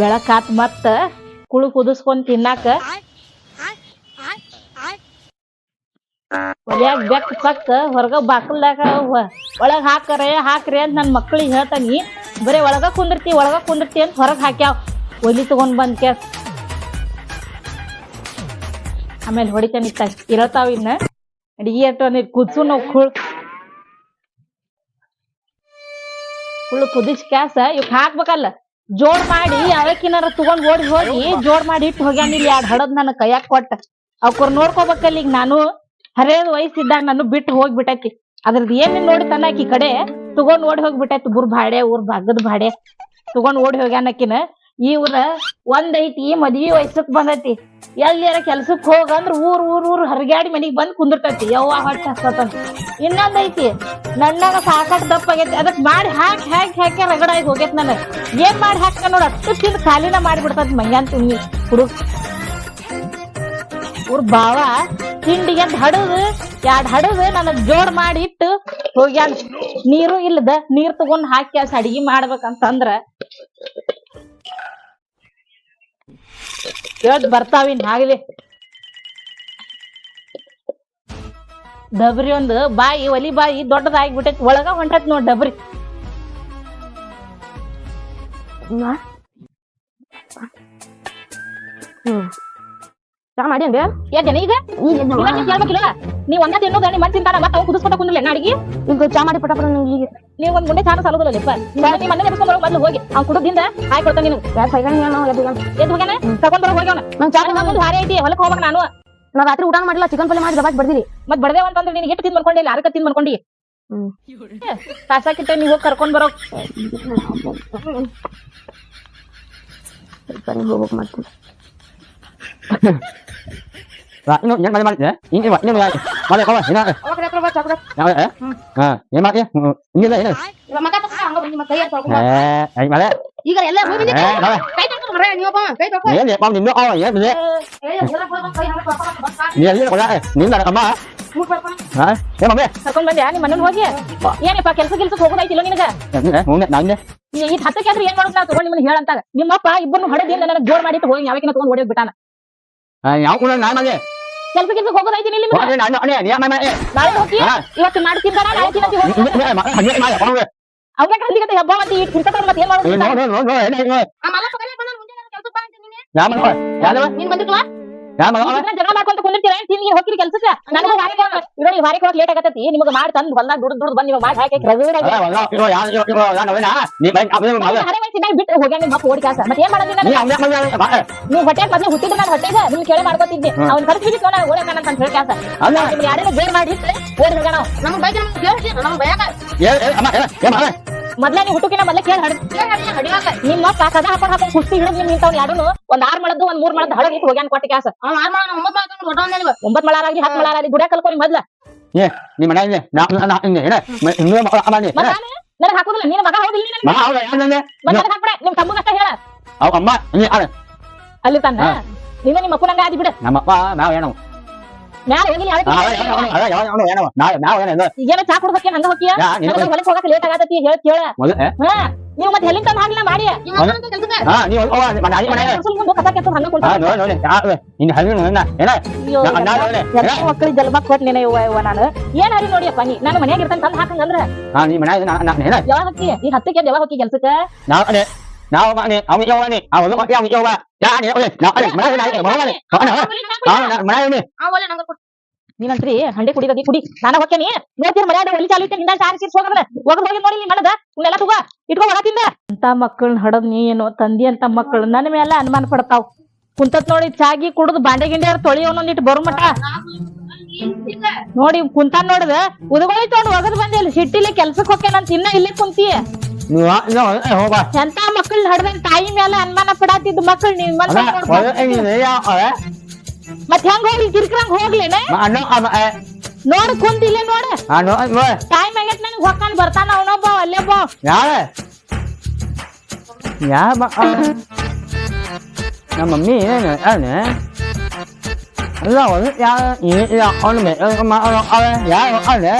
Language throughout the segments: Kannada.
ಬೆಳಕಾತ್ ಮತ್ತ ಕುಳು ಕುದಿಸ್ಕೊಂಡ್ ತಿನ್ನಾಕ ಒಲ್ಯಾಗ ಬೆಕ್ ಪಕ್ಕ ಹೊರಗ ಬಾಕಲ್ದಾಗ ಒಳಗ ಹಾಕರೆ, ಹಾಕ್ರಿ ಅಂತ ನನ್ನ ಮಕ್ಳಿಗೆ ಹೇಳ್ತಾನಿ. ಬರೀ ಒಳಗ ಕುಂದಿರ್ತಿ ಒಳಗ ಕುಂದಿರ್ತಿ ಅಂತ ಹೊರಗೆ ಹಾಕ್ಯಾವ. ಒಲಿ ತಗೊಂಡ್ ಬಂದ್ ಕೇಸ್ ಆಮೇಲೆ ಹೊಡಿತಾನೆ ಇರತಾವ ಇನ್ನ. ಅಡಿಗೆ ಅಟ್ಟು ನೀರ್ ಕುದಿಸು ನಾವು ಕುಳ್ ಕುಳ್ಳು ಕುದಿಸ್ ಕ್ಯಾಸ ಇವ್ ಹಾಕ್ಬೇಕಲ್ಲ. ಜೋಡ್ ಮಾಡಿ ಅವಕ್ಕಿನಾರ ತಗೊಂಡ್ ಓಡಿ ಹೋಗಿ ಜೋಡ್ ಮಾಡಿ ಇಟ್ಟು ಹೋಗ್ಯಾನ ಇಲ್ಲಿ ಎರಡ್ ಹಡದ್ ನನ್ನ ಕೈಯಾಗ ಕೊಟ್ಟ. ಅವ್ಕರ್ ನೋಡ್ಕೋಬೇಕಲ್ಲ ಈಗ ನಾನು ಹರೇದ್ ವಯಸ್ಸಿದ್ದಾಗ ನಾನು ಬಿಟ್ಟು ಹೋಗ್ಬಿಟ್ಟೈತಿ. ಅದ್ರದ್ ಏನ್ ನೋಡಿ ಈ ಕಡೆ ತಗೊಂಡ್ ಓಡಿ ಹೋಗ್ಬಿಟ್ಟೈತಿ. ಬುರ್ ಭಾಡೆ ಊರ್ ಭಾಗದ ಭಾಡೆ ತಗೊಂಡ್ ಓಡಿ ಹೋಗ್ಯಾನಕಿನ ಇವ್ರ ಒಂದೈತಿ ಮದ್ವಿ ವಯಸ್ಸಕ್ ಬಂದೈತಿ. ಎಲ್ಲಿಯಾರ ಕೆಲ್ಸಕ್ ಹೋಗಂದ್ರ ಊರ್ ಊರ್ ಊರ್ ಹರಿಗಾಡಿ ಮನಿಗ್ ಬಂದ್ ಕುಂದಿರ್ತೈತಿ. ಯವ್ವ ಹೊಟ್ಟೆ ಹಸ್ತತ ಇನ್ನೊಂದ್ ಐತಿ, ನನ್ನಾಗ ದಪ್ಪ ಆಗೈತಿ. ಅದಕ್ ಮಾಡಿ ಹಾಕಿ ಹಾಕಿ ಹಾಕಿ ರಗಡಾಗಿ ಹೋಗೈತಿ ನನಗ್. ಏನ್ ಮಾಡಿ ಹಾಕ ನೋಡ, ಅಷ್ಟು ತಿಂದ್ ಖಾಲಿನ ಮಾಡ್ಬಿಡ್ತದ ಮಂಗ್ಯಾನ್ ತುಂಬಿ ಹುಡುಗ್. ಊರ್ ಬಾವ ಹಿಂಡಿಗೆ ಹಡದು ಎರಡ್ ಹಡದು ನನಗ್ ಜೋಡ್ ಮಾಡಿ ಇಟ್ಟು ಹೋಗ್ಯಾನ್. ನೀರು ಇಲ್ಲದ, ನೀರ್ ತಗೊಂಡ್ ಹಾಕಿ ಅಸ್ ಅಡಿಗೆ ಮಾಡ್ಬೇಕಂತಂದ್ರ ಹೇಳ್ದ್ ಬರ್ತಾವಿನ್ ಆಗ್ಲಿ ಡಬ್ರಿ ಒಂದು ಬಾಯಿ ಒಲಿ ಬಾಯಿ ದೊಡ್ಡದಾಗ್ಬಿಟ್ಟೈತಿ. ಒಳಗ ಹೊಂಟೈತಿ ನೋಡ್ ಡಬ್ರಿ. ಚಾ ಮಾಡಿ ಅಂದ್ರೆ ಏನ್ ಈಗ? ಹೇಳ್ಬೇಕಿಲ್ಲ ನೀವ್ ಒಂದ ತಿನ್ನೋದ ನಿಮ್ ಮನ್ ತಿಂತಾನ ಮತ್ತ ಅವ್ ಕುದಿಸ್ಕೊತ ಕುಂದಿಲ್ಲ ಅಡಿಗೆ? ಈಗ ಚಾ ಮಾಡಿ ಪಟ ಪಟ ನಂಗೆ ಈಗ. ನೀವ್ ಒಂದ್ ಮುಂದೆ ಚಾನ ಸಾಲೋದಿಲ್ಲ ಲಿಪ್ಪ ನೀವ್ ಮನೆ ಬರೋ ಮೊದ್ಲು ಹೋಗಿ. ಅವ್ನು ಕುಡುದಿಂದ ಹಾಯ್ ಕೊಡ್ತಾನೆ ನೀನು. ಯಾಕೆ ಸೈಗಣಿ ಏನೋ ಎದ್ದು ಏನು ಎದ್ ಹೋಗ್ಯಾನ? ಕರ್ಕೊಂಡ್ ಬರೋ ಹೋಗ್ಯಾನ ನಾನು ಚಾ ನನ್ನ ಮುಂದೆ ಹಾರಿ ಐತಿ ಹೊಲಕ್ಕೆ ಹೋಗ್ಬೇಕು ನಾನು. ನಾ ರಾತ್ರಿ ಊಟ ಮಾಡಿಲ್ಲ ಚಿಕನ್ ಪಲ್ಯ ಮಾಡಿ ದಬಾಕ್ ಬರ್ದಿರಿ ಮತ್ ಬಡದೇವ ಅಂತಂದ್ರೆ ನೀನ್ ಎಷ್ಟು ತಿಂದ್ ಮಾಡ್ಕೊಂಡಿ ಅರಕ ತಿಂದ್ ಮಾಡ್ಕೊಂಡಿ ಹ್ಮ್. ಕಾಸಾಕಿಟ್ಟ ನೀ ಹೋಗಿ ಕರ್ಕೊಂಡ್ ಬರೋ. ಹೋಗ್ಬೇಕು ಮಾಡ್ತೀನಿ. ಅಣ್ಣಾ ನಿನ್ನ ಮನೆ ಮನೆಗೆ ಇಂಗಿ ವಣ್ಣೆ ಮಾಳೆ ಕವನ ಏನೋ ಅವಕ್ಕೆatro ಆ ಏನಾಗ್ ಯಾ ಇಂಗಿ ಏ ಯಲ್ಲ ಯಾ ಇಲ್ಲಿ ಕಳಾ ಏ ನಿನ್ನ ಅದಕ ಬಾ ಮುಗಪ್ಪ ಹ ಏನೋ ಮ್ಏ ಸಕೊಂಡೆ ಬಂದ್ಯಾ ನಿಮ್ಮಣ್ಣ ಹೋಗಿ ಏ ನೀಪ್ಪ ನಿಮಗೆ ಅಣ್ಣಾ ಹೋಗ್ನಾಗೆ ನೀ ಈwidehat ಕ್ಯಾಕ್ರೀ ನಿಮ್ಮಪ್ಪ ಇಬ್ಬರನ್ನು ಹೊರಗೆ ನನಗೆ ಜೋಡ್ ಮಾಡಿ ಹೋಗಿ ಯಾವಕಿನ ತೋನಿ ಹೊಡೆದ್ ಬಿಟ್ಟಾನ ಯಾವ ಕೂಡ ನಾ ಕೆಲ್ಸ ಕೆಲ್ಸಕ್ ಹೋಗೋದೈತಿ ಇಲ್ಲಿ ನಿಮ್ಗೆ ನಾಳೆ ಹೋಗಿ. ಇವತ್ತು ಮಾಡಿ ತಿಂತಾನ ನಾಳೆ ತಿನ್ನಂತಿ ಅವಾಗ ಹಲ್ಲಿಗತ್ತೆ ಹಬ್ಬ ಮತ್ತೆ ಈ ತಿಂತಾರ ಮತ್ತೆ ಏನ್ ಮಾಡೋದು? ಆ ಮಲ್ಲ ಪಗಲೇ ಬಂದ ಮುಂದೆ ಕೆಲಸ ಬಾ ಅಂತ ನೀನೆ? nhá ಬಂದಿದ್ವಾ? ಜಗಳ ಮಾಡ್ಕೊಂತ ಕುಂದಿರ್ತೀರ? ತಿಂಗಿ ಹೋಗ್ತೀರಿ ಕೆಲ್ಸಕ್ಕೆ? ನನಗೆ ವಾರಿಗೆ ಇರೋ ವಾರಕ್ಕೆ ಹೋಗಕ್ ಲೇಟ್ ಆಗತ್ತೈತಿ. ನಿಮಗೆ ಮಾಡಿ ತಂದು ಹೊಲ್ದಾಗ ದುಡ್ದು ದುಡ್ದು ಬಂದು ನಿಮಗೆ ಮಾಡಿ ಹಾಕಿ ರಗಡ mà, ಹರೆ ವಯಸ್ಸಿನಾಗ ಬಿಟ್ಟು ಹೋಗ್ಯಾನ ನಿಮ್ಮ ಅಪ್ಪ ಓಡಿ ಕಾಸ ಮತ್ತೆ ಏನ್ ಮಾಡೋದಿಲ್ಲ ನೀವು ಹೊಟ್ಟೆ ಮೊದ್ಲು ಹುಟ್ಟಿದ ನಾನು ಹೊಟ್ಟೆಗ ನಿಮ್ಗೆ ಕೇಳಿ ಮಾಡ್ಕೊತಿದ್ದೆ. ಅವ್ನ ಖರ್ಚು ಬಿದ್ದು ನಾನು ಓಡಾಕ ಅಂತ ಹೇಳ್ಕಾಸ ಅಲ್ಲ. ನಿಮ್ಗೆ ಯಾರೇನೋ ಬೇರ್ ಮಾಡಿ ಓಡಿ ಹೋಗ್ಯಾನ. ನಮ್ಗೆ ಬೈಕ್ ನಮ್ಗೆ ಕೇಳ್ಸಿ ನಮ್ಗೆ ಬಯಕ ಮೊದ್ಲ ನೀ ಹುಟ್ಟುಕಿನ ಮೊದ್ಲ ಕೇಳಿ ಹಡಿಯಾಕ ನಿಮ್ಮ ಕದ ಹಾಕೊಂಡ್ ಹಾಕೊಂಡ್ ಕುಸ್ತಿ ಹಿಡಿದ್ ನಿಮ್ ನಿಂತಾವ್ ಯಾರೂನು ಒಂದ್ ಆರ್ ಮಳದ್ದು ಒಂದ್ ಮೂರ್ ಮಳದ್ ಹಳಗ್ ಇಟ್ಟು ಹೋಗ್ಯಾನ್ ಕೊಟ್ಟ ಕ್ಯಾಸ ಒಂಬತ್ ಮಳಾರ ಆಗ್ಲಿ ಹತ್ ಮಳಾರ ಆಗ್ಲಿ ಗುಡ ಕಲ್ಕೊಂಡ್ ಮೊದ್ಲ. ಏ ನಿಮ್ಮ ಮನೆ ಇನ್ನೂ ಮಕ್ಕಳ ಹಾಕುದಿಲ್ಲ ನೀನ್ ಮಗ ಹೌದಿಲ್ಲ ನಿಮ್ ತಮ್ಮಗ ಅಷ್ಟ ಹೇಳ. ಅವ್ ಅಮ್ಮ ನೀ ಅಲ್ಲಿರ್ತಾನ ನೀನು ನಿಮ್ಮ ಅಪ್ಪನಂಗ ಆದಿ ಬಿಡ ನಮ್ಮಪ್ಪ ನಾವ್ ಏನೋ ಮ್ಯಾಲ ಈಗೇನ ಚಾ ಹಂಗ ಹೋಗಿಯ ಹೊಲಕ್ ಹೋಗಕ್ ಲೇಟ್ ಆಗತೈತಿ ಹೇಳ ಕೇಳ ಹಾ ನೀವು ಮತ್ತೆ ಎಲ್ಲಿಂದ ತಂದ ಹಾಗಿಲ್ಲ ಮಾಡಿ? ಮಕ್ಕಳಿಗೆ ಜಲ್ಮ ಕೊಟ್ ನೆನೆ ನಾನು. ಏನ್ ಹರಿ ನೋಡಿಯಪ್ಪ ನೀ? ನಾನು ಮನ್ಯಾಗ ಇರ್ತಾನೆ ತಂದ ಹಾಕಂಗಂದ್ರ. ಯಾವಾಗ ಹೋಗಿ ಈ ಹತ್ತಕ್ಕೆ ಯಾವಾಗ ಹಕ್ಕಿ ಕೆಲ್ಸಕ್ಕ? Mà này, này, mà này, có nào, đó, nào, mà này, này, ಆ ಒಲೆ ನಂಗೆ ಕೊಟ್ಟು ನೀನಂತ್ರಿ ಹಂಡೆ ಕುಡಿದದಿ ಕುಡಿ. ನಾನು ಹೋಗ್ತೇನಿ. ನೋಡ್ತೀರಿ ಮರ್ಯಾದ ಒಲಿ ಚಾಲು ಇಟ್ಟು ನಿಂದ ಸಾರಿ ಸೀರ್ಸ್ ಹೋಗದ ಹೋಗದ್ ಹೋಗಿ ನೋಡಿ ಮನದ ಇವನ್ನೆಲ್ಲ ತಗೋ. ಇಟ್ಕೋ ಹೊರ ತಿಂದ. ಅಂತ ಮಕ್ಕಳನ್ನ ಹಡದ್ ನೀ ಏನೋ? ತಂದಿ ಅಂತ ಮಕ್ಕಳು ನನ್ನ ಮೇಲೆ ಅನುಮಾನ ಪಡ್ತಾವ್. ಕುಂತತ್ ನೋಡಿ ಚಾಗಿ ಕುಡ್ದು ಬಾಂಡೆ ಗಿಂಡೆ ತೊಳಿ ಒಂದೊಂದಿಟ್ಟು ಬರು ಮಟ ನೋಡಿ ಕುಂತ ನೋಡದ. ಉದಗೋಳಿ ತೊಗೊಂಡು ಒಗದ್ ಬಂದಿ ಸಿಟ್ಟಿಲಿ ಕೆಲ್ಸಕ್ ಅಂತ ಇನ್ನ ಇಲ್ಲಿ ಕುಂತಿ. ಎಂತ ನೋ ಅಹೋ ತಾಯಿ ಚಂತಾ ಅನುಮಾನ ಪಡಾತಿದ್ ಟೈಮ್ ಎಲ್ಲ ಅಂದಮನ ಕಡತಿದ್ದ ಮಕ್ಕಳು ನಿಮ್ಮಲ್ಲಾ ಓಹೋ ಇದೆ ಯಾ ಓಹೋ ಮಧ್ಯಂ ಕೋಲಿ ತಿರುಕ್ರಂ ಹೋಗ್ಲೇ? ನೇ ಅಣ್ಣ ಅಣ್ಣ ಅಹೋ ನೋಡಿ ಟೈಮ್ ಆಗಿತ್ತು ನನಗೆ ಹೋಗಕ ಬರ್ತಾನ ಅವನೊಬ್ಬ ಅಲ್ಲೇ ಬಾ ಯಾ ಬಾ ನಮ್ಮಮ್ಮಿ ಅನೆ ಅನೆ ಅಲ್ಲವೋ ಯಾ ಯೋ ಅಹೋ ಮೇ ಯಾ ಅಲೆ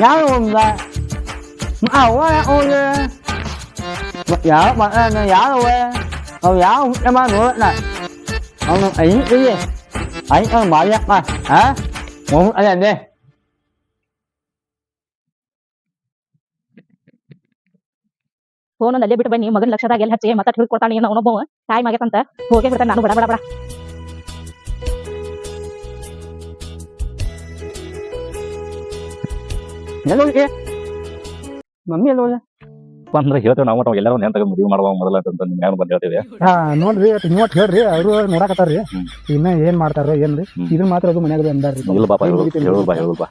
ಯಾರು? ಬಂದಾ Rồi nó ra gì ra con mẹ ơi con má ơi ơi giá con ăn nè. Giá luôn là. Mà ảo quá ôi. Mà giá bạn ơi giá đâu ơi. ಅವ್ ಯಾವ ಊಟ ಮಾಡಿ ನೋಡೋಣ ಅವನು ಐ ಐ ಐ ಅವ್ನು ಮಾಡಿಯಪ್ಪ ಹಾ ಹೋಗ್ ಅದೇ ಅದೇ ಫೋನ್ ಅಲ್ಲೇ ಬಿಟ್ಟು ಬನ್ನಿ ಮಗನ ಲಕ್ಷದಾಗ ಎಲ್ಲಿ ಹಚ್ಚಿ ಮತ್ತೆ ಹಿಡ್ಕೊಡ್ತಾನೆ ಏನೋ ಅವನೊಬ್ಬ ಟೈಮ್ ಆಗೈತಂತ ಹೋಗೇ ಬಿಡ್ತಾನೆ ನಾನು ಬಡ ಬಡ ಬಡ ಎಲ್ಲೋಗಿ ಮಮ್ಮಿ ಅಲ್ವ ಅಂದ್ರೆ ಹೇಳ್ತೇವೆ ನಾವು ನಾವು ಎಲ್ಲರೂ ನೆಂಟಾಗ ಮದುವೆ ಮಾಡುವ ಮೊದಲ ಅಂತ ನಿಮ್ಗೆ ಬಂದು ಹೇಳ್ತೇವೆ ಹಾ ನೋಡ್ರಿ ಅಟ್ ನೀವ್ ಒಟ್ ಹೇಳ್ರಿ ಅವರು ನೋಡಾಕತ್ತಾರ್ರಿ. ಇನ್ನ ಏನ್ ಮಾಡ್ತಾರ ಏನ್ರಿ ರೀ ಇದನ್ ಮಾತ್ರ ಅದು ಮನ್ಯಾಗ ಅಂದಾರ್ರಿ. ಇಲ್ಲ ಬಾಪ ಹೇಳು ಬಾ ಹೇಳು ಬಾ.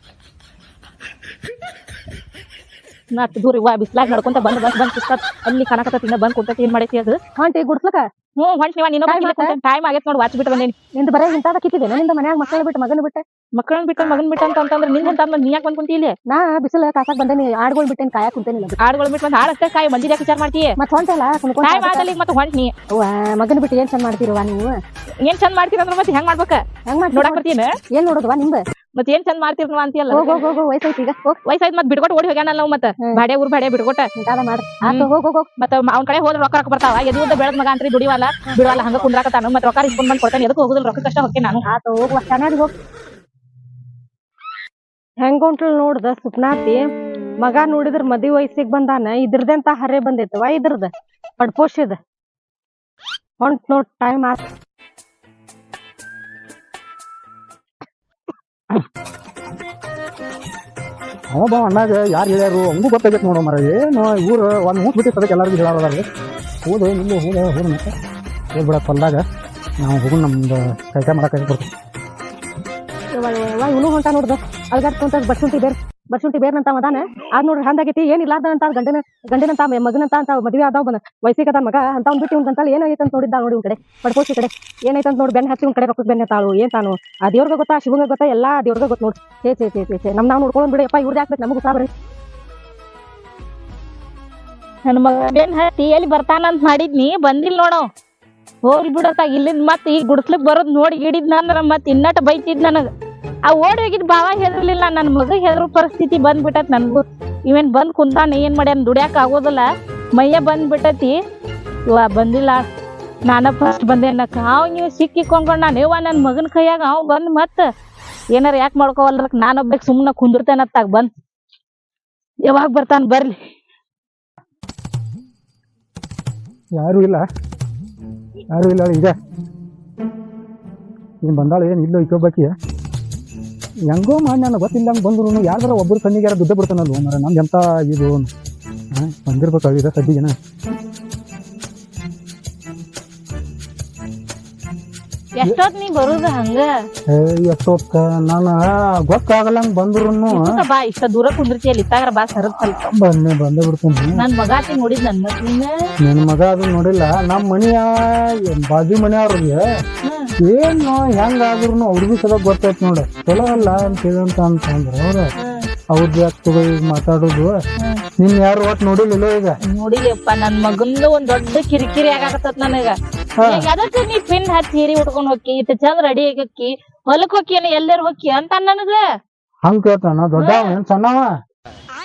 ನಟ್ ದೂರ ಇವ ಬಿಸ್ಲಾಗ ನಡ್ಕೊಂತ ಬಂದ್ ಬಂದ್ ಬಂದ್ ಸುಸ್ತ ಅಲ್ಲಿ ಕಾಣಕತ್ತ ಇನ್ನ ಬಂದ್ ಕೊಡ್ತೈತಿ ಏನ್ ಮಾಡೈತಿ ಅದು? ಹೊಂಟಿ ಗುಡ್ಸ್ಲಕ ಹ್ಞೂ ಹೊಂಟ್ ನೀವ ನೀನು ಟೈಮ್ ಆಗೈತ್ ನೋಡಿ ವಾಚ್ ಬಿಟ್ಟು ಬಂದೇನಿ. ನಿಂದ ಬರೇ ಇಂತಾದ ಕಿತ್ತಿದೆ ನಿಂದ ಮನ್ಯಾಗ ಮಕ್ಕಳ ಬಿಟ್ಟು ಮಗನ ಬಿಟ್ಟೆ? ಮಕ್ಕಳನ್ನ ಬಿಟ್ಟು ಮಗನ್ ಬಿಟ್ಟು ಅಂತ ಅಂತಂದ್ರೆ ನಿಂದ ಅಂತ ನೀ ಯಾಕೆ ಬಂದ್ ಕುಂತಿ ಇಲ್ಲಿ? ನಾ ಬಿಸಿಲ ಕಾಸಾಕ್ ಬಂದೇನಿ ಆಡ್ಗೊಳ್ ಬಿಟ್ಟೇನಿ ಕಾಯಕ್ ಕುಂತೇನಿ ಆಡ್ಗಳು ಬಿಟ್ಟು ಬಂದ್ ಆಡಷ್ಟೇ ಕಾಯಿ ಮಂದಿ ಯಾಕೆ ವಿಚಾರ ಮಾಡ್ತೀಯ? ಮತ್ ಹೊಂಟಲ್ಲ ಟೈಮ್ ಆಗಲಿ ಮತ್ತೆ ಹೊಂಟ್ ನೀ. ಮಗನ ಬಿಟ್ಟು ಏನ್ ಚಂದ ಮಾಡ್ತೀರವ ನೀವು? ಏನ್ ಚಂದ ಮಾಡ್ತೀರ ಅಂದ್ರೆ ಮತ್ತೆ ಹೆಂಗ್ ಮಾಡ್ಬೇಕ? ಹೆಂಗ್ ಮಾಡಿ ನೋಡಕ್ ಬರ್ತೀನ ಏನ್ ನೋಡೋದವಾ ನಿಮ್ದ ಮತ್ತೆ ಏನ್ ಚಂದ ಮಾಡ್ತಿರ್ ನಾವ್ ಅಂತೀಯಲ್ಲ? ಹೋಗ್ ಹೋಗ್ ಹೋಗ್ ವಯಸ್ಸೈತಿ ಈಗ. ಹೋಗ್. ವಯಸ್ಸಾಯ್ತು ಮತ್ತೆ ಬಿಡ್ಕೊಟ್ಟು ಓಡಿ ಹೋಗ್ಯಾನಲ್ಲ ನಾವು ಮತ್ತೆ. ಬಾಡೆ ಊರ್ ಬಾಡೆ ಬಿಡ್ಕೊಟ್ಟ. ಇಂತಾದ ಮಾಡ್ರಿ ಆತ ಹೋಗ್ ಹೋಗ್ ಹೋಗ್. ಮತ್ತೆ ಅವ್ನ ಕಡೆ ಹೋದ್ರೆ ರೊಕ್ಕ ರೊಕ್ಕ ಬರ್ತಾವ. ಎದುರುದ ಬೆಳದ್ ಮಗ ಅಂತ್ರಿ ದುಡಿವಲ್ಲ. ಬಿಡವಲ್ಲ ಹಂಗ ಕುಂದ್ರಾಕತ್ತಾನ. ಮತ್ತೆ ರೊಕ್ಕ ಇಸ್ಕೊಂಡ್ ಬಂದ್ ಕೊಡ್ತಾನೆ. ಎದಕ್ಕೆ ಹೋಗುದಿಲ್ಲ ರೊಕ್ಕ ಕಷ್ಟ ಹೋಗ್ತೀನಿ ನಾನು. ಆತ ಹೋಗುವ ಚೆನ್ನಾಗಿ ಹೋಗ್. ನೋಡ್ದ ಸುಪ್ನಾತಿ? ಮಗ ನೋಡಿದ್ರ ಮದಿ ವಯಸ್ಸಿಗೆ ಬಂದಾನ. ಇದ್ರದೆಂತ ಹರೆ ಬಂದೈತವ ಇದ್ರದ? ಪಡ್ಪೋಷದ? ಹೊಂಟ್ ನೋಡ್ ಟೈಮ್ ಆತ್. ಅವ ಬಾ ಅಣ್ಣಾಗ? ಯಾರು ಹೇಳ್ಯಾರು? ಹಂಗೂ ಗೊತ್ತಾಗೈತೆ ನೋಡೋ ಮರ ಏನು ಊರು ಒಂದು ಮೂಸ್ ಬಿಟ್ಟಿತ್ತು ಅದಕ್ಕೆ ಎಲ್ಲರಿಗೂ ಹೇಳಾರದಾರ್ರಿ ಹೋದೆ ನಿಮ್ಮ ಹೋದ ಹೋದ ಮತ್ತೆ ಹೇಳ್ಬಿಡಕ್ಕೆ ಹೊಲ್ದಾಗ. ನಾವು ಹೋಗಿ ನಮ್ದು ಕೈ ಕೈ ಮಾಡಕ್ಕೆ ಬರ್ತೀವಿ ಇವನು ಹೊಂಟ ನೋಡ್ದು. ಅಲ್ಗಾಡ್ಕೊಂತ ಬಸ್ ಬೇರ್ ಬಟ್ಸುಂಟಿ ಬೇರ್ನಂತ ಅದಾನ? ಆದ್ ನೋಡ್ರಿ ಹಂದಾಗೈತಿ ಏನಿಲ್ಲ ಅಂತ ಗಂಡನ ಗಂಡನಂತ ಮಗನಂತ ಅಂತ ಮದ್ವೆ ಆದವ್ ಬಂದ ವಯಸ್ಸಿಗೆ ಅದ ಮಗ, ಅಂತ ಒಂದ್ ಬಿಟ್ಟು ಉಂಟಂತ ಏನಾಯ್ತಂತ ನೋಡಿದ್ದ ನೋಡಿ ಒಂದ್ ಕಡೆ. ಪಡ್ಕೋಸಿ ಕಡೆ. ಏನೈತೆ ಅಂತ ನೋಡಿ ಬೆನ್ನ ಹಚ್ಚಿ ಒಂದ್ ಕಡೆ ರೊಕ್ಕದ ಬೆನ್ನ ತಾಳು, ಏನ್ ತಾನು? ಆ ದೇವ್ರಿಗೆ ಗೊತ್ತಾ ಶಿವಂಗ ಗೊತ್ತಾ, ಎಲ್ಲಾ ದೇವ್ರಿಗೆ ಗೊತ್ತ ನೋಡಿ. ಸೇ ಚೇ ಚೇ ಚೇ ನಮ್ ನಾವ್ ನೋಡ್ಕೊಂಡ್ ಬಿಡಿ ಅಪ್ಪ ಇವ್ರದ್ದು ಹಾಕ್ಬೇಕು ನಮಗೂ ಸಾಬ್ರಿ. ನನ್ನ ಮಗ ಬೆನ್ ಹತ್ತಿ ಎಲ್ಲಿ ಬರ್ತಾನಂತ ಮಾಡಿದ್ನಿ ಬಂದಿಲ್ಲ ನೋಡು ಹೋಗ್ಲಿ ಬಿಡತ್ತ ಇಲ್ಲಿಂದ ಮತ್ತೆ ಈಗ ಗುಡ್ಸ್ಲಿಕ್ ಬರೋದ್ ನೋಡಿ ಹಿಡಿದ್ನ ಅಂದ್ರ ಮತ್ ಇನ್ನಟ್ ಬೈತಿದ್ ನನಗ. ಆ ಓಡೋಗಿದ್ ಭಾವ ಹೆದರ್ಲಿಲ್ಲ ನನ್ನ ಮಗ ಹೆದ್ರ ಪರಿಸ್ಥಿತಿ ಬಂದ್ಬಿಟ್ಟತ್ ನನ್ಗೂ. ಇವೇನ್ ಬಂದ್ ಕುಂತಾನ ಏನ್ ಮಾಡ್ಯಾನ? ದುಡ್ಯಾಕ ಆಗೋದಿಲ್ಲ. ಮೈಯ ಬಂದ್ಬಿಟ್ಟತಿ. ಇವ ಬಂದಿಲ್ಲ. ನಾನ ಫಸ್ಟ್ ಬಂದೇನಕ್ಕ ಅವ್ ನೀವು ಸಿಕ್ಕಿಕೊಂಡ್ ನಾನು ಇವ ನನ್ನ ಮಗನ ಕೈಯಾಗ ಅವ್ ಬಂದ್ ಮತ್ ಏನಾರ ಯಾಕೆ ಮಾಡ್ಕೋವಲ್ರಕ್? ನಾನೊಬ್ಬಕ್ ಸುಮ್ಮನೆ ಕುಂದಿರ್ತೇನತ್ತಾಗ ಬಂದ್. ಯಾವಾಗ ಬರ್ತಾನ ಬರ್ಲಿ. ಯಾರು ಇಲ್ಲ. ಯಾರು ಇಲ್ಲ, ಈಗ. ಇನ್ನು ಬಂದಾಳ ಏನು? ಇಲ್ಲೋ ಇಕ್ಕೋಬೇಕಿ ಹೆಂಗೋ ಮಾಡಿ ನನಗೆ ಗೊತ್ತಿಲ್ಲ ಹಂಗೆ ಬಂದ್ರು ಯಾರ್ದಾರ ಒಬ್ಬರು ಕಣ್ಣಿಗೆ ಯಾರು ದುಡ್ಡು ಬಿಡ್ತಾನಲ್ವ ಮರ ನಮ್ದು ಎಂತ ಇದು? ಹಾಂ ಬಂದಿರ್ಬೇಕಾಗಿದೆ ಸದ್ಯಗೆನ. ಎಷ್ಟೊತ್ ನೀ ಬರುದ ಹಂಗ? ಎಷ್ಟೊತ್ತ? ನಾನು ಗೊತ್ತಾಗಲ್ಲ ಹಂಗೆ ಬಂದ್ರು ಬಾ ಇಷ್ಟ ದೂರ ಕುಂದಿರ್ತಿಯಲ್ಲ ಇತ್ತಾಗ ಬಾ ಸರದ್ ಸ್ವಲ್ಪ. ಬಂದೆ ಬಂದೇ ಬಿಡ್ತೀನಿ. ನನ್ ಮಗಾತಿ ನೋಡಿದ್ ನನ್ ಮತ್ ನೀನ ನನ್ನ ಮಗ ಅದು ನೋಡಿಲ್ಲ ನಮ್ಮ ಮನೆಯ ಬಾಜು ಮನೆಯವ್ರಿಗೆ. ಏನು ಹೆಂಗಾದ್ರೂ ಅವ್ರಿಗೂ ಸಲ ಗೊತ್ತೈತ್ ನೋಡ್ರಿ ಚಲೋ ಅಲ್ಲ ಅಂತ ಹೇಳಂತ ಅಂತಂದ್ರ ಅವ್ರ ಅವ್ರದ್ದು ಯಾಕೆ ತಗೋ ಈಗ ಮಾತಾಡೋದು ನಿನ್ ಯಾರು ಒಟ್ಟು ನೋಡಿಲ್ಲ ಈಗ? ನೋಡಿಲ್ಲಪ್ಪ ನನ್ ಮಗಂದು ಒಂದ್ ದೊಡ್ಡ ಕಿರಿಕಿರಿ ಆಗಾಕತ್ತ ನನಗ. ಅದಕ್ಕೆ ನೀ ಪಿನ್ ಹತ್ತಿ ಹೀರಿ ಉಟ್ಕೊಂಡ್ ಹೋಗಿ ಇತ್ತ ಚಂದ ರೆಡಿ ಆಗಕ್ಕಿ ಹೊಲಕ್ ಹೋಗಿ ಎಲ್ಲರೂ ಹೋಕಿ ಅಂತ ನನಗ ಹಂಗ ಕೇಳ್ತಾನ ದೊಡ್ಡ ಏನ್ ಸಣ್ಣವ?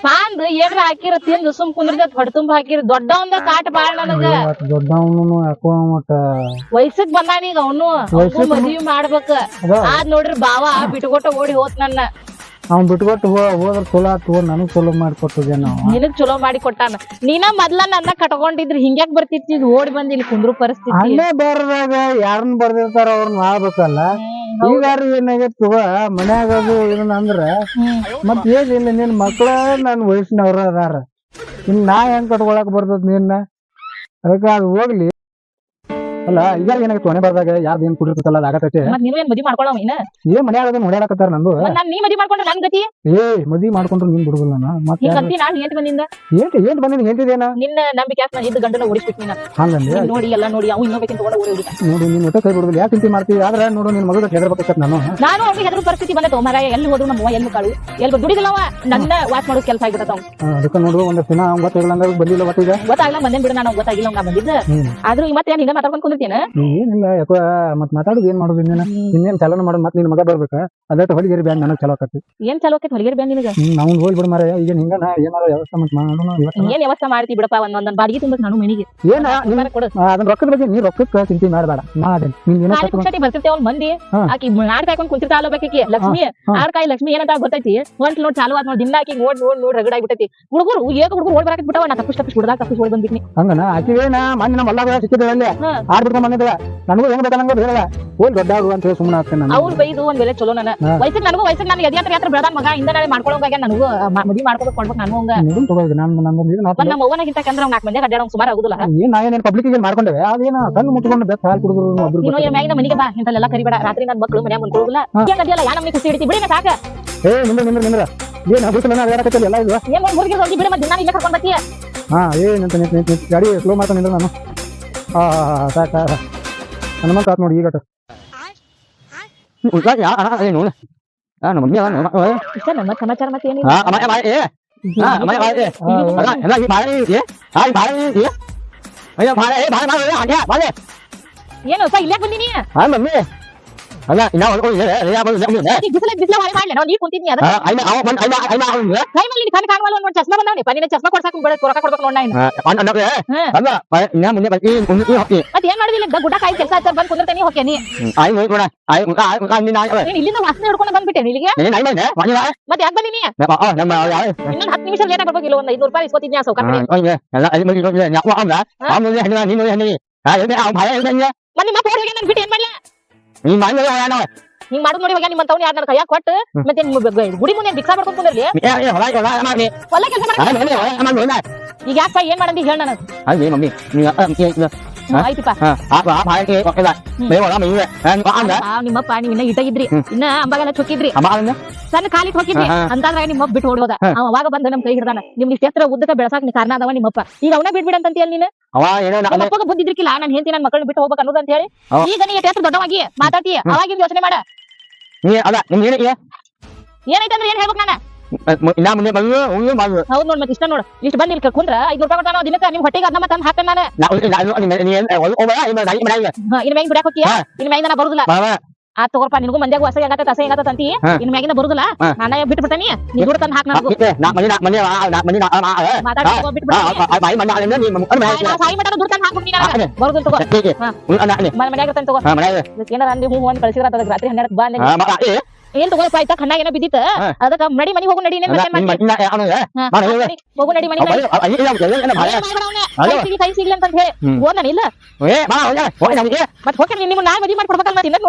ಪಾಂದ್ ಏನ್ರ ಹಾಕಿರ ತಿಂದು ಸುಮ್ ಕುಂದ್ರದ ಹೊಡ್ ತುಂಬ ಹಾಕಿರ. ದೊಡ್ಡವಂದ ಕಾಟ ಬಾಳ ನನಗ. ದೊಡ್ಡವನು ಯಾಕೋ ಮತ್ತ? ವಯಸ್ಸಕ್ ಬಂದಾನ ಈಗ ಅವನು. ಮದ್ವಿ ಮಾಡ್ಬೇಕ. ಆದ್ ನೋಡ್ರಿ ಬಾವ ಬಿಟ್ಕೊಟ್ಟ ಓಡಿ ಹೋತ್ ನನ್ನ. ಅವ್ನ್ ಬಿಟ್ಕೊಟ್ಟು ಹೋ ಹೋದ್ರ ಚಲೋ ಆತು ನನಗ್ ಚಲೋ ಮಾಡ್ಕೊಟ್ಟಿದ್ದೆ ನಾವು. ನಿನಗ್ ಚಲೋ ಮಾಡಿ ಕೊಟ್ಟಾನ. ನೀನ ಮೊದ್ಲ ನನ್ನ ಕಟ್ಕೊಂಡಿದ್ರಿ ಹಿಂಗ್ಯಾಕ್ ಬರ್ತಿತ್ತು ಇದು ಓಡಿ ಬಂದ್ ಇಲ್ಲಿ ಕುಂದ್ರು ಪರಿಸ್ಥಿತಿ. ಅಲ್ಲೇ ಬರ್ದಾಗ ಯಾರನ್ನ ಬರ್ದಿರ್ತಾರ ಅವ್ರನ್ನ ಮಾಡ್ಬೇಕಲ್ಲ. ಈಗಾರು ಏನಾಗೈತಿ ಮನ್ಯಾಗ ಅದು ಇದನ್ನ ಅಂದ್ರ ಮತ್ ಏನ್ ಇಲ್ಲ ನಿನ್ ಮಕ್ಳ ನನ್ ವಯಸ್ಸಿನವ್ರ ಅದಾರ. ಇನ್ ನಾ ಹೆಂಗ್ ಕಟ್ಕೊಳಕ್ ಬರ್ತದ ನಿನ್ನ? ಅದಕ್ಕ ಅದು ಹೋಗ್ಲಿ. ಅಲ್ಲ ಈಗ ಏನಾಗೈತಿ ಮನೆ ಬರ್ದಾಗ ಯಾರ್ದು ಏನ್ ಕುಡಿರ್ತಲ್ಲ ಆಗತೈತೆ. ಮತ್ ನೀನು ಏನ್ ಮದ್ವಿ ಇನ್ನ ನೀನ? ಏನ್ ಮನ್ಯಾಗ ಅದನ್ನ ಓಡಾಡಕತ್ತಾರ ನಂದು. ಮತ್ ನಾನ್ ನೀ ಮದಿ ಮಾಡ್ಕೊಂಡ್ರೆ ನನ್ ಗತಿ? ಏ ಮದಿ ಮಾಡ್ಕೊಂಡ್ರು ನೀನ್ ಬಿಡುದಿಲ್ಲ ನಾ? ಮತ್ ನೀ ಯಾರು ಕಂತಿ ನಾನ್ ಏನ್ ಬಂದಿಂದ? ಏನ್ ಏನ್ ಬಂದಿದ್ ಹೇಳ್ತಿದೇನ ನಿನ್ನ ನಂಬಿಕೆ ನಾನು ಇದ್ದ ಗಂಡನ ಓಡಿಸ್ಬಿಟ್ಟು ನೀನ. ಹಂಗಂದ್ರೆ ನೋಡಿ ಎಲ್ಲ ನೋಡಿ ಅವ್ ಇನ್ನೊಬೇಕಿಂತ ತಗೊಂಡ ಓಡಿ ಹೋಗಿದ್ದ ನೋಡು ನೀನ್ ಒಟ್ಟ ಕೈ ಬಿಡುದಿಲ್ಲ. ಯಾಕೆ ಚಿಂತೆ ಮಾಡ್ತೀವಿ ಆದ್ರೆ ನೋಡು ನಿನ್ ಮಗದ ಹೆದರ್ಬೇಕತ್ ನಾನು. ನಾನು ಅವ್ನಿಗೆ ಹೆದ್ರ ಪರಿಸ್ಥಿತಿ ಬಂದೈತೆ ಮರ ಎಲ್ಲಿ ಹೋದ್ರು ನಮ್ಮ ಎಲ್ಲಿ ಕಾಳು? ಎಲ್ಲಿ ದುಡಿದಿಲ್ಲವ ನನ್ನ ವಾಚ್ ಮಾಡೋ ಕೆಲಸ ಆಗಿಬಿಡತ್ತ ಅದಕ್ಕೆ ನೋಡು ಒಂದ್ ದಿನ ಗೊತ್ತಾಗಿಲ್ಲ ಅಂದ್ರೆ ಬಂದಿಲ್ಲ ಒಟ್ಟಿಗೆ. ಗೊತ್ತಾಗಲ್ಲ ಬಂದೇನ್ ಬಿಡ ನಾನು ಗೊತ್ತಾಗಿಲ್ಲ ಅವ್ನ ಬಂದಿದ್ದ. ಆದ್ರೂ ಮತ್ತೆ ಹಿಂಗ ಮಾತಾಡ್ಕೊಂಡ್ ಏನಿಲ್ಲ ಯಾಕೋ ಮತ್ ಮಾತಾಡೋದು ಏನ್ ಮಾಡೋದು ಇನ್ನೇನ? ಇನ್ನೇನ್ ಚಲನ ಮಾಡೋದು ಮತ್ ನಿನ್ ಮಗ ಬರ್ಬೇಕ? ಅದಟ್ಟು ಹೊಲಿಗೆರಿ ಬ್ಯಾಂಡ್ ನನಗ್ ಚಲೋ ಆಕತಿ ಏನ್ ಚಲೋ ಆಕೈತಿ ಬ್ಯಾಂಕ್ ನಿನಗ? ನಾವು ಬಿಡ ಮಾರ ಈಗ ಹಿಂಗ ನಾ ಏನಾರ ವ್ಯವಸ್ಥೆ ಮತ್ ಮಾಡೋಣ ಇವತ್ತು ಏನ್ ವ್ಯವಸ್ಥೆ ಮಾಡ್ತಿ ಬಿಡಪ್ಪ ಒಂದ್ ಬಾಡಿಗೆ ತುಂಬಕ್ ನಾನು ಮನಿಗೆ. ಏನ ಅದನ್ನ ರೊಕ್ಕದ ಬಗ್ಗೆ ನೀ ರೊಕ್ಕಕ್ಕ ಚಿಂತೆ ಮಾಡಬೇಡ ನಿನ್ ಏನೋ ಬರ್ತಿರ್ತೇವ ಮಂದಿ. ಆಕಿ ಆಡ್ ಕಾಯ್ಕೊಂಡ್ ಕುಂತಿರ್ತಾಳ ಬೇಕಿ ಲಕ್ಷ್ಮಿ? ಆರ್ ಆಡ್ ಕಾಯಿ ಲಕ್ಷ್ಮಿ ಏನಂತ ಗೊತ್ತೈತಿ? ಒಂದ್ ನೋಡ್ ಚಾಲು ಆತ್ ನೋಡಿ ದಿನ ಆಕಿ ನೋಡ್ ನೋಡ್ ನೋಡ್ ರಗಡ ಆಗ್ಬಿಟ್ಟೈತಿ. ಹುಡುಗರು ಏಕ ಹುಡುಗರು ಓಡ್ ಬರಾಕ್ ಬಿಟ್ಟವ ನಾ ತಪ್ಪಿಸ್ ತಪ್ಪಿಸ್ ಹುಡುಗ ತಪ್ಪಿಸ್ ಓಡ್ ಬಂದ್ಬಿಟ್ನಿ. ಹಂಗನ? ಆಕಿವೇನ ಮೊನ್ನೆ ನಮ್ಮ ಅಲ್ಲಿ. ಹಾ. ಮನೆದಾಗ ನನಗೂ ಹೆಂಗ್ ಬೇಕಲ್ಲ ನಂಗೆ ಹೇಳ ಹೋಲ್ ದೊಡ್ಡ ಆಗು ಅಂತ ಹೇಳಿ ಸುಮ್ಮನೆ ಆಗ್ತೇನೆ ನಾನು. ಅವ್ರು ಬೈದು ಒಂದ್ ವೇಳೆ ಚಲೋ ನನ್ನ. ವಯಸ್ಸಿಗೆ ನನಗೂ ವಯಸ್ಸಿಗೆ ನನಗೆ ಎದಿ ಹತ್ರ ಹತ್ರ ಬೆಳದ ಮಗ ಇಂದ ನಾಳೆ ಮಾಡ್ಕೊಳಂಗಾಗ ನನಗೂ ಮದ್ವಿ ಮಾಡ್ಕೊಬೇಕು ಕೊಡ್ಬೇಕು ನಾನು ಹಂಗ. ನಿಗಮ್ ತಗೋದು ನಾನು ನನ್ನ ನೀನು ನಾ ನಮ್ಮ ಅವ್ವನ ಹಿಂತಕಂದ್ರ ನಾಲ್ಕು ಮಂದಿ ಅಡ್ಡಾಡ ಸುಮಾರು ಆಗುದಿಲ್ಲ. ಏನ್ ನಾ ಏನೇನು ಪಬ್ಲಿಕ್ಗೆ ಮಾಡ್ಕೊಂಡೇವೆ? ಅದೇನ ಕಣ್ಣು ಮುಚ್ಕೊಂಡು ಬೇಕು ಹಾಲು ಕುಡಿದ್ರು ಒಬ್ರು ನೀನು ಈ ಮ್ಯಾಗಿನ ಮನೆಗೆ ಬಾ ಇಂತಲ್ಲೆಲ್ಲ ಕರಿಬೇಡ. ರಾತ್ರಿ ನನ್ನ ಮಕ್ಕಳು ಮನ್ಯಾಗ ಮುನ್ಕೊಳ್ಳೋದಿಲ್ಲ. ಏನ್ ಅದಿಯಲ್ಲ ಯಾ ನಮ್ನಿ ಖುಷಿ ಹಿಡಿತಿ? ಬಿಡಿ ನಾ ಸಾಕ. ಏ ನಿಂದ್ರ ನಿಂದ್ರ ನಿಂದ್ರ. ಏನ್ ಅಭಿಸಲ ಅದೇರಕತ್ತಲ್ಲ ಎಲ್ಲ ಇದು? ಏನ್ ಒಂದ್ ಮುರುಗಿ ಹೋಗಿ ಬಿಡಿ ಮತ್ತೆ ದಿನ ಇಲ್ಲೇ ಕರ್ಕೊಂಡ್ ಬರ್ತೀಯ? ಹಾ ಏನಂತ ನಿಂತ ನಿಂತ ನಿಂತ ಗಾಡಿ ಸ್ಲೋ ಮಾಡ್ತಾನೆ ನಾನು. ಆ ಆ ಆ ನೋಡಿ ಈಗ ಆ ಹ್ ಆ ಉಕ್ಕಾ ಯಾ ಆ ನೋಲೆ ಆ ನಮ್ಮ ಮ್ಯಾನ್ ಅಯ್ಯೋ ಇಷ್ಟೇ ನಮ್ಮ ಚಮಚರ ಏನು ಆ ಬಂದಿನಿ ಆ mummy đi. À, là, nó có gì đấy, ra bây giờ mình đấy. ಬಿಸಿಲ ಬಿಸಿಲ ಹಾಳಿ ಮಾಡ್ಲಿ ನಾವು ನೀ ಕುಂತಿದ್ನಿ ಅದ À, anh nào, anh anh anh nào nữa. ಕೈ ಮೇಲೆ ಕಣ್ ಕಾಣವಲ್ಲ ಒಂದ್ ಚಸ್ಮಾ ಬಂದವನಿ ಪನಿನ ಚಸ್ಮಾ ಕೊಡ್ಸಾಕ ಬೇಡ ರೊಕ್ಕ ಕೊಡ್ಬೇಕು ನೋಡ್ ನಾ ಇನ್ನು. À, anh anh đâu đấy. ಹಾ. Anh là, mày nhà mình đi mày đi, mình đi học gì? ಮತ್ ಏನ್ ಮಾಡುದಿಲ್ಲ ಗ- ಗುಡ್ಡ ಕಾಯಿ ಕೆಲಸ ಹಚ್ಚ ಬಂದ್ ಕುಂದಿರ್ತೇನಿ ಹೋಗ್ಯಾನಿ Ai người con này, ai ai ai đi này rồi. ನೀನ್ ಇಲ್ಲಿಂದ ವಾಸನೆ ಹಿಡ್ಕೊಂಡು ಬಂದ್ಬಿಟ್ಟೇನಿ ಇಲ್ಲಿಗೆ Này này này nè, bạn như vậy. ಮತ್ತೆ ಯಾಕೆ ಬಂದಿನಿ Nè, bảo, ờ, nằm nào rồi. ಇನ್ನೊಂದ್ ಹತ್ತು ನಿಮಿಷ ಲೇಟ್ ಬರ್ಬೇಕು ಇಲ್ಲ ಒಂದ್ ಐದ್ನೂರು ರೂಪಾಯಿ ಇಸ್ಕೊತಿದ್ನಿ ಆ ಸೌಕರ್ À, coi nè, là anh mới đi nhập qua ông đã. Ông đi hành đi, đi hành đi. À, cái ông phải anh nha. ಮತ್ತೆ ನಿಮ್ಮ ಫೋನ್ ಹೋಗಿ ನನ್ ಬಿಟ್ಟು ಏನ್ ಮಾಡ್ಲಿ ಹಿಂಗ್ ಮಾಡುದ್ ನೋಡಿ ಹೋಗ್ಯಾ ನಿಮ್ಮ ತವ್ನ ಯಾರು ನನ್ನ ಕೈಯಾಗ ಕೊಟ್ಟು ಮತ್ತೆ ನಿಮ್ ಬ- ಬ- ಗುಡಿ ಮುಂದೆ ಭಿಕ್ಷಾ ಮಾಡ್ಕೊಂಡ್ ಕುಂದಿರ್ಲಿ? ಹೊಲ ಕೆಲಸ ಮಾಡ. ಈಗ ಯಾಕೆ ಏನ್ ಮಾಡಂದಿ? ಹೇಳ ನನಗ್. mà ಆಯ್ತಪ್ಪ ನಿಮ್ಮಪ್ಪ ನೀವ್. ಇನ್ನ ಇದ್ದಾಗಿದ್ರಿ ಹ್ಮ್. ಇನ್ನ ಅಂಬಾಗೆಲ್ಲ ಚೊಕ್ಕಿದ್ರಿ. ಸಣ್ಣ ಕಾಲಿಗೆ ಹೋಗಿದ್ರಿ. ಅಂತಾದ್ರಾಗ ನಿಮ್ಮಪ್ಪ ಬಿಟ್ಟು ಓಡೋದ. ಅವ ಅವಾಗ ಬಂದು ನಮ್ ಕೈ ಹಿಡ್ದಾನ. ನಿಮ್ಗೆ ಇಷ್ಟೆತ್ರ ಉದ್ದಕ ಬೆಳಸಾಕ್ ನೀ ಕಾರಣ ಅದಾವ ನಿಮ್ಮಪ್ಪ ಈಗ ಅವನ ಅಂತ ಬಿಡಂತಂತೀಯಲ್ಲ ನೀನು? ನಿಮ್ಮಪ್ಪಗ ಬುದ್ಧಿದ್ರಿಕಿಲ್ಲ ನಾನು ಹೆಂಡತಿ ನನ್ನ ಮಕ್ಕಳನ್ನ ಬಿಟ್ಟು ಹೋಗ್ಬೇಕು ಅನ್ನೋದು ಅಂತ ಹೇಳಿ ಈಗ ನೀ ಎಷ್ಟ್ ದೊಡ್ಡವಾಗಿ ಮಾತಾಡ್ತಿ ಅವಾಗಿಂದ ಯೋಚನೆ ಮಾಡ. ನೀ ಅಲ್ಲ ನಿಮ್ ಏನಕ್ಕೆ ಏನೈತೆ ಅಂದ್ರೆ ಏನ್ ಹೇಳ್ಬೇಕು ನಾನು? ನಾ ಮುಂದೆ ಬಂದು ಉಂಗು ಬಂದು ಹೌದ್ ನೋಡ್ ಮತ್ತೆ ಇಷ್ಟ ನೋಡು ಇಷ್ಟ ಬಂದ್ ಇಲ್ಲಿ ಕುಂದ್ರ ಐದು ರೂಪಾಯಿ ದಿನಕ್ಕ ನಿಮ್ ಹೊಟ್ಟೆಗೆ ಅದನ್ನ ತಂದ್ ಹಾಕ್ತೇನೆ ನಾನು ಇನ್ ಮ್ಯಾಗಿನ ಬಿಡಾಕ್ ಹೋಗ್ತೀಯ ಹಾ. ಇನ್ ಮ್ಯಾಗಿನ ಬರುದಿಲ್ಲ ಆ ತಗೋರ್ಪ ನಿನಗೂ ಮಂದ್ಯಾಗ ಅಸಹ್ಯ ಆಗತ್ತ ಅಸಹ್ಯ ಆಗತ್ತ ಅಂತಿ. ಇನ್ ಮ್ಯಾಗಿನ ಬರುದಿಲ್ಲ. ನಾನ ಬಿಟ್ಟು ಬಿಡ್ತಾನಿ ನೀ ದುಡ್ಡು ತಂದ್ ಹಾಕ್ ನನಗೂ ಸಾಯಿ ಮಟ್ಟ ದುಡ್ಡು ತಂದ್. ಬರುದಿಲ್ಲ ತಗೋ ಮನ್ಯಾಗ ತಗೋ ಹಾ ಮನೆ ಇದಕ್ಕೆ ಏನಾರ ಅಂದಿ ಹೂ ಒಂದ್ ಕಳ್ಸಿದ್ರ ಅದ ರಾತ್ರಿ ಹನ್ನೆರಡಕ್ಕೆ ಬಾ ಅಂದೆ. ಹಾ ಮಗ ಏ ಏನ್ ತಗೋಪ್ಪ ಆಯ್ತಾ? ಕಣ್ಣಾಗ ಏನೋ ಬಿದ್ದಿತ್ತ. ಅದಕ್ಕ ನಡಿ ಮನಿ ಹೋಗು ನಡಿ ನಾ ಹೋಗು. ನಡಿ, ಮನಿ. ಕೈ ಸಿಗ್ಲಿ ಅಂತ ಹೇಳಿ. ಹೋದ್ ನಾನು ಇಲ್ಲ? ನಮಗೆ. ಮತ್ ಹೋಗಿ ನಿಮ್ಮ ನಾಯಿ ಮದ್ವಿ ಮಾಡಿ ಕೊಡ್ಬೇಕಲ್ಲ ಮತ್ತೆ ಇನ್ನೇನ್